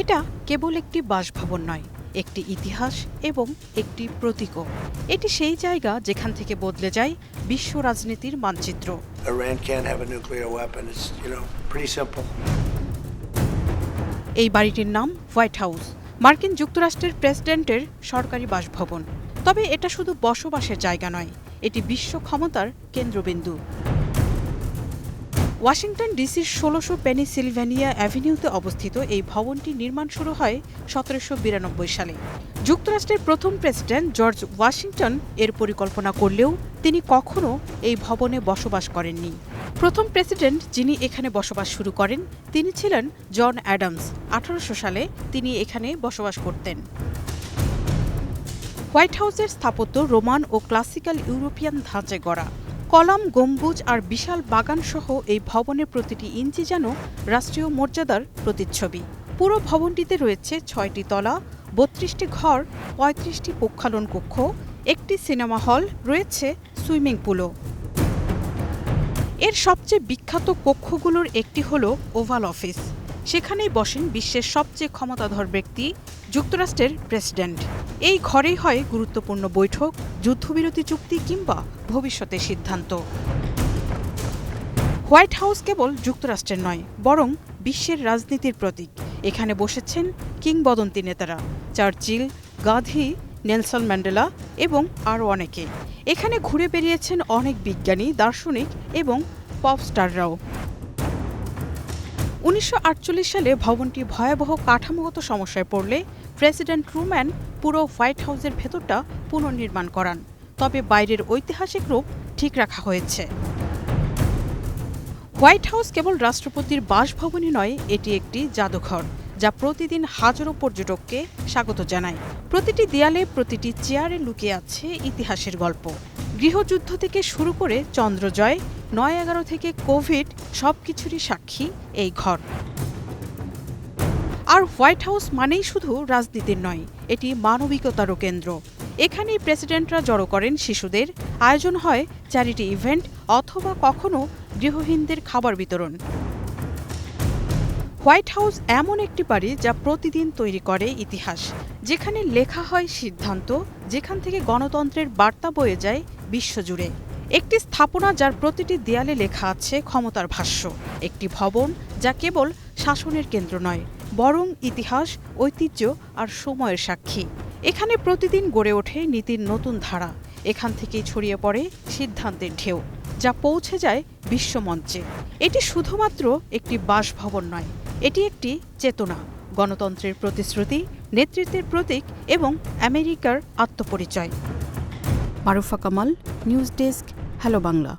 এটা কেবল একটি বাসভবন নয় একটি ইতিহাস এবং একটি প্রতীকও। এটি সেই জায়গা যেখান থেকে বদলে যায় বিশ্ব রাজনীতির মানচিত্র. এই বাড়িটির নাম হোয়াইট হাউস মার্কিন যুক্তরাষ্ট্রের প্রেসিডেন্টের সরকারি বাসভবন। তবে এটা শুধু বসবাসের জায়গা নয় এটি বিশ্ব ক্ষমতার কেন্দ্রবিন্দু। ওয়াশিংটন ডিসির ষোলোশো পেনিসিলভ্যানিয়া অ্যাভিনিউতে অবস্থিত এই ভবনটি নির্মাণ শুরু হয় সতেরোশো বিরানব্বই সালে। যুক্তরাষ্ট্রের প্রথম প্রেসিডেন্ট জর্জ ওয়াশিংটন এর পরিকল্পনা করলেও তিনি কখনো এই ভবনে বসবাস করেননি। প্রথম প্রেসিডেন্ট যিনি এখানে বসবাস শুরু করেন, তিনি ছিলেন জন অ্যাডামস। আঠারোশো সালে তিনি এখানে বসবাস করতেন। হোয়াইট হাউসের স্থাপত্য রোমান ও ক্লাসিক্যাল ইউরোপিয়ান ধাঁচে গড়া। কলাম, গম্বুজ আর বিশাল বাগান সহ এই ভবনের প্রতিটি ইঞ্চি যেন রাষ্ট্রীয় মর্যাদার প্রতিচ্ছবি। পুরো ভবনটিতে রয়েছে ছয়টি তলা, বত্রিশটি ঘর, পঁয়ত্রিশটি পক্ষালন কক্ষ, একটি সিনেমা হল, রয়েছে সুইমিং পুলও। এর সবচেয়ে বিখ্যাত কক্ষগুলোর একটি হল ওভাল অফিস। সেখানেই বসেন বিশ্বের সবচেয়ে ক্ষমতাধর ব্যক্তি, যুক্তরাষ্ট্রের প্রেসিডেন্ট। এই ঘরেই হয় গুরুত্বপূর্ণ বৈঠক, যুদ্ধবিরতি চুক্তি কিংবা ভবিষ্যতের সিদ্ধান্ত। হোয়াইট হাউস কেবল যুক্তরাষ্ট্রের নয়, বরং বিশ্বের রাজনীতির প্রতীক। এখানে বসেছেন কিংবদন্তি নেতারা চার্চিল গান্ধী নেলসন ম্যান্ডেলা এবং আরও অনেকে। এখানে ঘুরে বেরিয়েছেন অনেক বিজ্ঞানী, দার্শনিক এবং পপ স্টাররাও। উনিশশো আটচল্লিশ সালে ভবনটি ভয়াবহ কাঠামোগত সমস্যায় পড়লে প্রেসিডেন্ট রুম্যান পুরো হোয়াইট হাউসের ভেতরটা পুনর্নির্মাণ করান। তবে বাইরের ঐতিহাসিক রূপ ঠিক রাখা হয়েছে। হোয়াইট হাউস কেবল রাষ্ট্রপতির বাসভবনই নয়, এটি একটি জাদুঘর। যা প্রতিদিন হাজারো পর্যটককে স্বাগত জানায়। প্রতিটি দেয়ালে প্রতিটি চেয়ারে লুকিয়ে আছে ইতিহাসের গল্প। গৃহযুদ্ধ থেকে শুরু করে চন্দ্রজয়, নয় এগারো থেকে কোভিড সবকিছুরই সাক্ষী এই ঘর। আর হোয়াইট হাউস মানেই শুধু রাজনীতির নয়, এটি মানবিকতারও কেন্দ্র। এখানেই প্রেসিডেন্টরা জড়ো করেন শিশুদের। আয়োজন হয় চ্যারিটি ইভেন্ট অথবা কখনো গৃহহীনদের খাবার বিতরণ। হোয়াইট হাউস এমন একটি বাড়ি যা প্রতিদিন তৈরি করে ইতিহাস। যেখানে লেখা হয় সিদ্ধান্ত, যেখান থেকে গণতন্ত্রের বার্তা বয়ে যায় বিশ্বজুড়ে। একটি স্থাপনা যার প্রতিটি দেয়ালে লেখা আছে ক্ষমতার ভাষ্য। একটি ভবন যা কেবল শাসনের কেন্দ্র নয়, বরং ইতিহাস, ঐতিহ্য আর সময়ের সাক্ষী। এখানে প্রতিদিন গড়ে ওঠে নীতির নতুন ধারা। এখান থেকেই ছড়িয়ে পড়ে সিদ্ধান্তের ঢেউ, যা পৌঁছে যায় বিশ্বমঞ্চে। এটি শুধুমাত্র একটি বাসভবন নয় এটি একটি চেতনা, গণতন্ত্রের প্রতিশ্রুতি, নেতৃত্বের প্রতীক এবং আমেরিকার আত্মপরিচয়। Marufa Kamal, news desk, Hello Bangla.